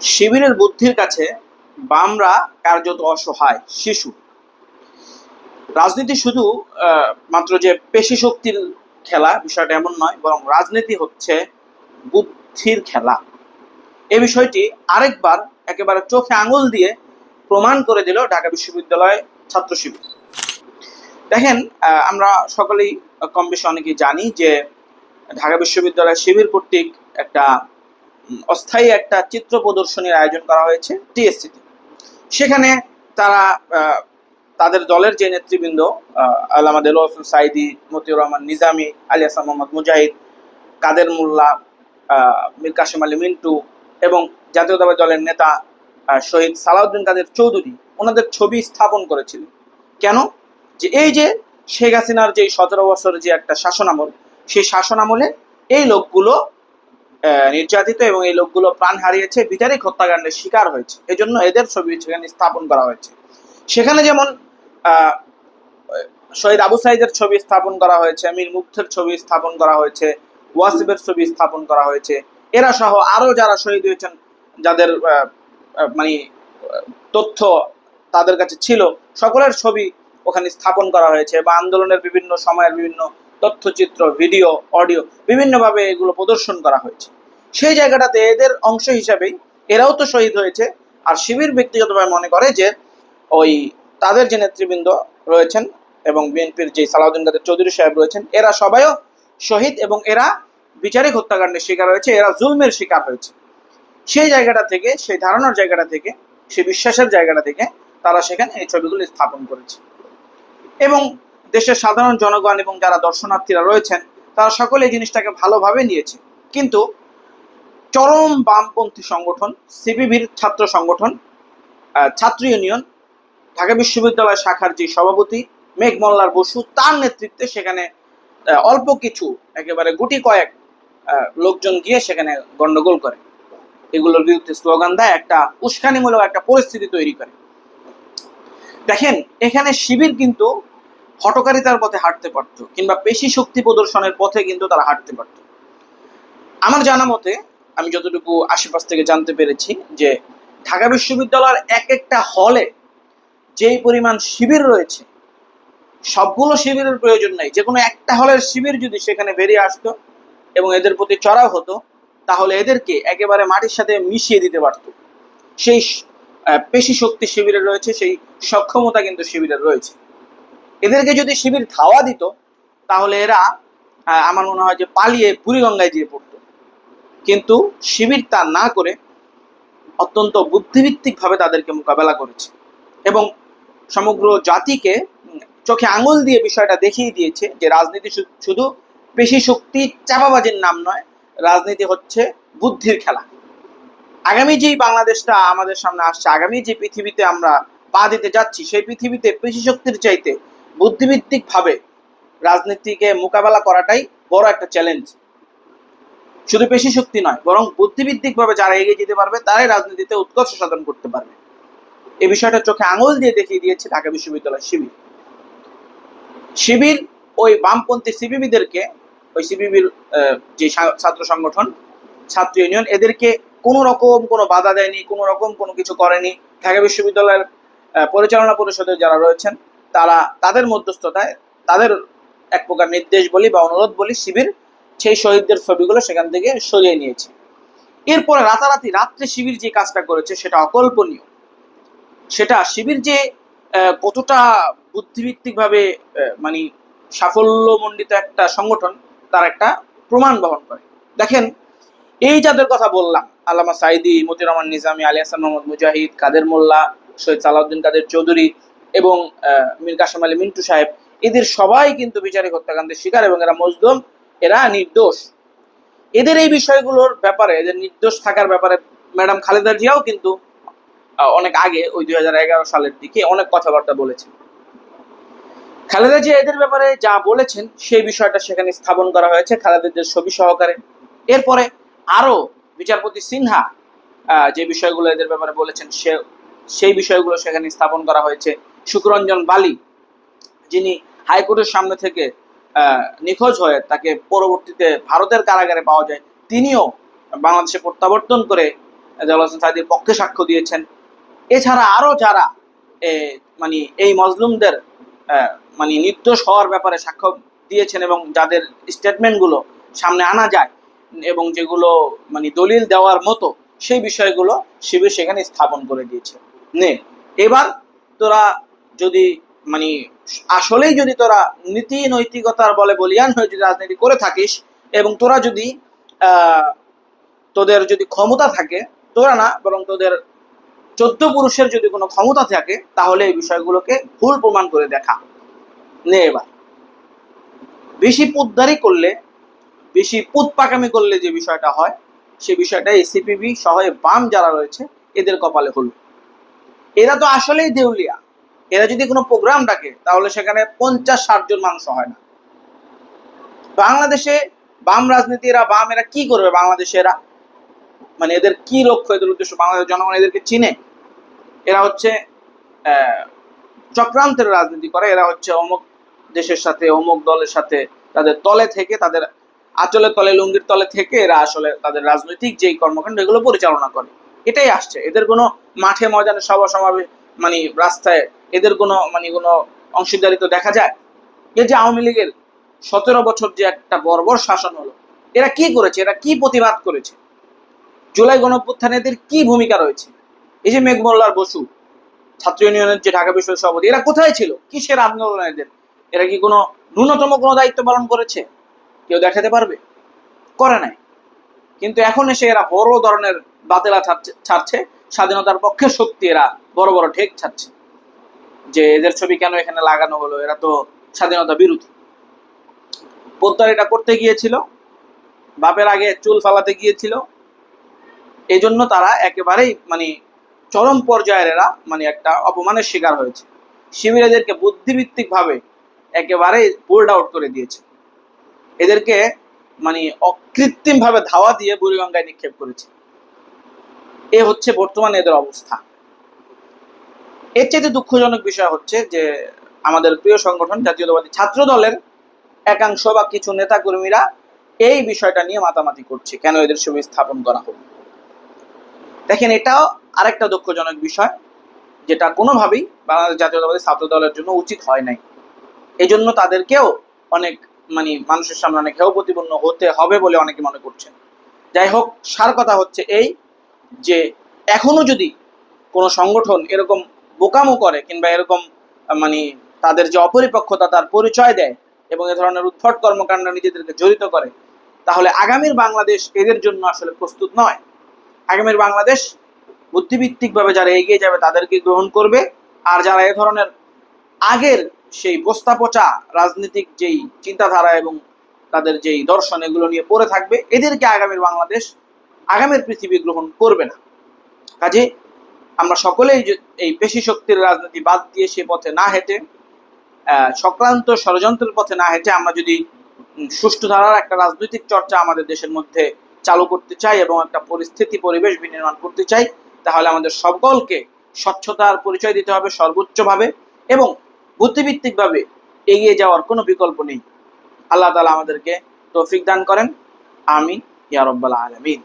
শিবিরের বুদ্ধির কাছে বামরা কার্যত অসহায়, শিশু। রাজনীতি শুধু মাত্র যে পেশি শক্তির খেলা, বিষয়টা এমন নয়, বরং রাজনীতি হচ্ছে বুদ্ধির খেলা। এ বিষয়টি আরেকবার একেবারে চোখে আঙুল দিয়ে প্রমাণ করে দিল ঢাকা বিশ্ববিদ্যালয় ছাত্র শিবির। দেখেন আমরা সকলেই কম বেশি অনেকেই জানি যে ঢাকা বিশ্ববিদ্যালয় শিবির কর্তৃক একটা অস্থায়ী একটা চিত্র প্রদর্শনীর আয়োজন করা হয়েছে টিএসসিতে। সেখানে তারা তাদের দলের যে নেতৃবৃন্দ আহ, আল্লামা দেলোয়ার হোসেন সাইদি মতিউর রহমান নিজামি আলী হাসান মোহাম্মদ মুজাহিদ কাদের মোল্লা মীর কাসিম আলী মিন্টু এবং জাতীয়তাবাদী দলের নেতা শহীদ সালাউদ্দিন কাদের চৌধুরী ওনাদের ছবি স্থাপন করেছিল। কেন? যে এই যে শেখ হাসিনার যে সতেরো বছরের যে একটা শাসনামল সেই শাসন আমলে এই লোকগুলো নির্যাতিত এবং এই লোকগুলো প্রাণ হারিয়েছে, বিচারিক হত্যাকাণ্ডের শিকার হয়েছে। এজন্য এদের ছবি সেখানে স্থাপন করা হয়েছে। সেখানে যেমন শহীদ আবু সাইদের ছবি স্থাপন করা হয়েছে মীর মুগ্ধের ছবি স্থাপন করা হয়েছে ওয়াসিবের ছবি স্থাপন করা হয়েছে। এরা সহ আরও যারা শহীদ হয়েছেন, যাদের মানে তথ্য তাদের কাছে ছিল, সকলের ছবি ওখানে স্থাপন করা হয়েছে বা আন্দোলনের বিভিন্ন সময়ের বিভিন্ন তথ্যচিত্র, ভিডিও, অডিও বিভিন্নভাবে এগুলো প্রদর্শন করা হয়েছে। সেই জায়গাটাতে এদের অংশ হিসাবেই এরাও তো শহীদ হয়েছে। আর শিবির ব্যক্তিগতভাবে মনে করে যে ওই তাদের যে নেতৃবৃন্দ রয়েছেন এবং বিএনপির যে সালাউদ্দিন কাদের চৌধুরী সাহেব রয়েছেন, এরা সবাইও শহীদ এবং এরা বিচারিক হত্যাকাণ্ডের শিকার হয়েছে, এরা জুলমের শিকার হয়েছে। সেই জায়গাটা থেকে, সেই ধারণার জায়গাটা থেকে, সেই বিশ্বাসের জায়গাটা থেকে তারা সেখানে এই ছবিগুলো স্থাপন করেছে। এবং দেশের সাধারণ জনগণ এবং যারা দর্শনার্থীরা রয়েছেন, তারা সকলে এই জিনিসটাকে ভালোভাবে নিয়েছে। কিন্তু চরম বামপন্থী সংগঠন, সিপিবির ছাত্র সংগঠন ছাত্র ইউনিয়ন, ঢাকা বিশ্ববিদ্যালয় শাখার যে সভাপতি মেঘমল্লার বসু, তার নেতৃত্বে সেখানে অল্প কিছু, একেবারে গুটি কয়েক লোকজন গিয়ে সেখানে গন্ডগোল করে। এগুলোর বিরুদ্ধে স্লোগান দেয় একটা উস্কানিমূলক একটা পরিস্থিতি তৈরি করে। দেখেন, এখানে শিবির কিন্তু হটকারিতার পথে হাঁটতে পারতো, কিংবা পেশি শক্তি প্রদর্শনের পথে কিন্তু তারা হাঁটতে পারতো। আমার জানা মতে, আমি যতটুকু আশেপাশ থেকে জানতে পেরেছি যে ঢাকা বিশ্ববিদ্যালয়ের এক একটা হলে যেই পরিমাণ শিবির রয়েছে, সবগুলো শিবিরের প্রয়োজন নাই। যে কোনো একটা হলের শিবির যদি সেখানে বেরিয়ে আসতো এবং এদের প্রতি চড়াও হতো, তাহলে এদেরকে একেবারে মাটির সাথে মিশিয়ে দিতে পারত। সেই পেশি শক্তি শিবিরে রয়েছে, সেই সক্ষমতা কিন্তু শিবিরের রয়েছে। এদেরকে যদি শিবির ধাওয়া দিত, তাহলে এরা আমার মনে হয় যে পালিয়ে বুড়িগঙ্গায় গিয়ে পড়তো। কিন্তু শিবির তা না করে অত্যন্ত বুদ্ধিভিত্তিকভাবে তাদেরকে মোকাবেলা করেছে এবং সমগ্র জাতিকে চোখে আঙুল দিয়ে বিষয়টা দেখিয়ে দিয়েছে যে রাজনীতি শুধু পেশি শক্তি চাপাবাজির নাম নয়, রাজনীতি হচ্ছে বুদ্ধির খেলা। আগামী যেই বাংলাদেশটা আমাদের সামনে আসছে, আগামী যে পৃথিবীতে আমরা পা দিতে যাচ্ছি, সেই পৃথিবীতে পেশি শক্তির চাইতে বুদ্ধিভিত্তিক ভাবে রাজনীতিকে মোকাবেলা করাটাই বড় একটা চ্যালেঞ্জ শুধু পেশি শক্তি নয়, বরং বুদ্ধিভিত্তিক ভাবে যারা এগিয়ে যেতে পারবে, তারাই রাজনীতিতে উৎকর্ষ সাধন করতে পারবে। এই বিষয়টা চোখে আঙুল দিয়ে দেখিয়ে দিয়েছে ঢাকা বিশ্ববিদ্যালয় শিবির। শিবির ওই বামপন্থী সিপিবিদেরকে, ওই সিপিবির যে ছাত্র সংগঠন, ছাত্র ইউনিয়ন, এদেরকে কোনো রকম কোনো বাধা দেয়নি, কোনো রকম কোনো কিছু করেনি। ঢাকা বিশ্ববিদ্যালয়ের পরিচালনা পরিষদের যারা রয়েছেন তারা তাদের মধ্যস্থতায়, তাদের এক প্রকার নির্দেশ বলি বা অনুরোধ বলি শিবির সেই শহীদদের ছবিগুলো সেখান থেকে সরিয়ে নিয়েছে। এরপরে রাতারাতি রাত্রে শিবির যে কাজটা করেছে সেটা অকল্পনীয়। সেটা শিবির যে কতটা বুদ্ধিভিত্তিকভাবে মানে সাফল্যমণ্ডিত একটা সংগঠন, তার একটা প্রমাণ বহন করে। দেখেন, এই যাদের কথা বললাম, আল্লামা সাইদি মতিউর রহমান নিজামী, আলী হাসান মোহাম্মদ মুজাহিদ, কাদের মোল্লা, সৈয়দ সালাউদ্দিন কাদের চৌধুরী এবং মীর কাসেম আলী মিন্টু সাহেব, এদের সবাই কিন্তু বিচারিক হত্যাকাণ্ডের শিকার এবং এরা মজদুম এরা নির্দোষ। এদের এই বিষয়গুলোর ব্যাপারে, এদের নির্দোষ থাকার ব্যাপারে ম্যাডাম খালেদা জিয়াও কিন্তু অনেক আগে, ওই দুই সালের দিকে অনেক কথাবার্তা বলেছেন। খালেদা জিয়া এদের ব্যাপারে যা বলেছেন, সেই বিষয়টা সেখানে স্থাপন করা হয়েছে খালেদা জিয়ার ছবি সহকারে। এরপরে আরও বিচারপতি সিনহা যে বিষয়গুলো এদের ব্যাপারে বলেছেন, সে, সেই বিষয়গুলো সেখানে স্থাপন করা হয়েছে। সুকরঞ্জন বালি, যিনি হাইকোর্টের সামনে থেকে নিখোঁজ হয়ে তাকে পরবর্তীতে ভারতের কারাগারে পাওয়া যায়, তিনিও বাংলাদেশে প্রত্যাবর্তন করে জালাল হোসেন পক্ষে সাক্ষ্য দিয়েছেন। এছাড়া আরও যারা মানে এই মজলুমদের মানে নির্দোষ হওয়ার ব্যাপারে সাক্ষ্য দিয়েছেন এবং যাদের স্টেটমেন্টগুলো সামনে আনা যায় এবং যেগুলো মানে দলিল দেওয়ার মতো, সেই বিষয়গুলো শিবির সেখানে স্থাপন করে দিয়েছে। নে, এবার তোরা যদি মানে আসলেই যদি তোরা নীতি নৈতিকতার বলে বলিয়ান হয়ে যদি রাজনীতি করে থাকিস এবং তোরা যদি তোদের যদি ক্ষমতা থাকে, তোরা না, বরং তোদের চোদ্দ পুরুষের যদি কোনো ক্ষমতা থাকে, তাহলে এই বিষয়গুলোকে ভুল প্রমাণ করে দেখা। নে এবার। বেশি পুতদারি করলে, বেশি পুত পাকামি করলে যে বিষয়টা হয়, সে বিষয়টা এসিপিবি সহ বাম যারা রয়েছে, এদের কপালে হলো। এরা তো আসলেই দেউলিয়া। এরা যদি কোনো প্রোগ্রাম ডাকে, তাহলে সেখানে পঞ্চাশ ষাট জন মানুষ হয় না। বাংলাদেশে বাম রাজনীতি এরা বাম এরা কি করবে বাংলাদেশে এরা? মানে এদের কি লক্ষ্য, এদের উদ্দেশ্য? বাংলাদেশ জনগণ এদেরকে চিনে। এরা হচ্ছে চক্রান্তের রাজনীতি করে। এরা হচ্ছে অমুক দেশের সাথে, অমুক দলের সাথে তাদের তলে থেকে, তাদের আঁচলের তলে, লুঙ্গির তলে থেকে এরা আসলে তাদের রাজনৈতিক যেই কর্মকাণ্ড, এগুলো পরিচালনা করে। এটাই আসছে। এদের কোনো মাঠে ময়দানে সভা সমাবেশ মানে রাস্তায় এদের কোনো মানে কোনো অংশীদারিত্ব দেখা যায়? এই যে আওয়ামী লীগের সতেরো বছর যে একটা বর্বর শাসন হলো, এরা কি করেছে? এরা কি প্রতিবাদ করেছে? জুলাই গণঅভ্যুত্থানে এদের কি ভূমিকা রয়েছে? এই যে মেঘমোল্লার বসু, ছাত্র ইউনিয়নের যে ঢাকা বিশ্ববিদ্যালয়ের সভাপতি, এরা কোথায় ছিল? কিসের আন্দোলন এদের? এরা কি কোনো ন্যূনতম কোনো দায়িত্ব পালন করেছে? কেউ দেখাতে পারবে? করে নাই। কিন্তু এখন এসে এরা বড় ধরনের বাতেলা ছাড়ছে- স্বাধীনতার পক্ষে শক্তি এরা বড় বড় ঠেক ছাড়ছে। যে এদের ছবি কেন এখানে লাগানো হলো? এরা তো স্বাধীনতা বিরোধী। পোদ্দার এটা করতে গিয়েছিল, বাপের আগে চুল ফালাতে গিয়েছিল। এই জন্য তারা একেবারেই মানে চরম পর্যায়ের এরা মানে একটা অপমানের শিকার হয়েছে। শিবির এদেরকে বুদ্ধিভিত্তিক ভাবে একেবারে বোল্ড আউট করে দিয়েছে। এদেরকে মানে অকৃত্রিম ভাবে ধাওয়া দিয়ে বুড়িগঙ্গায় নিক্ষেপ করেছে। এ হচ্ছে বর্তমানে এদের অবস্থা। এর চাইতে দুঃখজনক বিষয় হচ্ছে যে আমাদের প্রিয় সংগঠন জাতীয়তাবাদী ছাত্র দলের একাংশ বা কিছু নেতা কর্মীরা এই বিষয়টা নিয়ে মাতামাতি করছে। কেন এদের ছবি স্থাপন করা হোক? দেখেন, এটাও আরেকটা দুঃখজনক বিষয় যেটা কোনোভাবেই বাংলাদেশ জাতীয়তাবাদী ছাত্র দলের জন্য উচিত হয় নাই। এই জন্য তাদেরকেও অনেক মানে মানুষের সামনে অনেক হেয় প্রতিপন্ন হতে হবে বলে অনেকে মনে করছেন। যাই হোক, সার কথা হচ্ছে এই যে এখনও যদি কোনো সংগঠন এরকম বোকামো করে কিংবা এরকম মানে তাদের যে অপরিপক্ষতা তার পরিচয় দেয় এবং এ ধরনের উদ্ভট কর্মকাণ্ড নিজেদেরকে জড়িত করে, তাহলে আগামীর বাংলাদেশ এদের জন্য আসলে প্রস্তুত নয়। আগামীর বাংলাদেশ বুদ্ধিভিত্তিকভাবে যারা এগিয়ে যাবে তাদেরকে গ্রহণ করবে, আর যারা এ ধরনের আগের সেই বস্তা পচা রাজনৈতিক যেই চিন্তাধারা এবং তাদের যেই দর্শন এগুলো নিয়ে পড়ে থাকবে, এদেরকে আগামীর বাংলাদেশ আগামীর পৃথিবী গ্রহণ করবে না। কাজে আমরা সকলেই এই পেশি শক্তির রাজনীতি বাদ দিয়ে সে পথে না হেঁটে সক্রান্ত ষড়যন্ত্রের পথে না হেঁটে আমরা যদি সুষ্ঠু ধারার একটা রাজনৈতিক চর্চা আমাদের দেশের মধ্যে চালু করতে চাই এবং একটা পরিস্থিতি, পরিবেশ বিনির্মাণ করতে চাই, তাহলে আমাদের সকলকে স্বচ্ছতার পরিচয় দিতে হবে সর্বোচ্চভাবে এবং বুদ্ধিভিত্তিকভাবে এগিয়ে যাওয়ার কোনো বিকল্প নেই। আল্লাহ তালা আমাদেরকে তৌফিক দান করেন। আমি ইয়া রব্বাল আলামিন।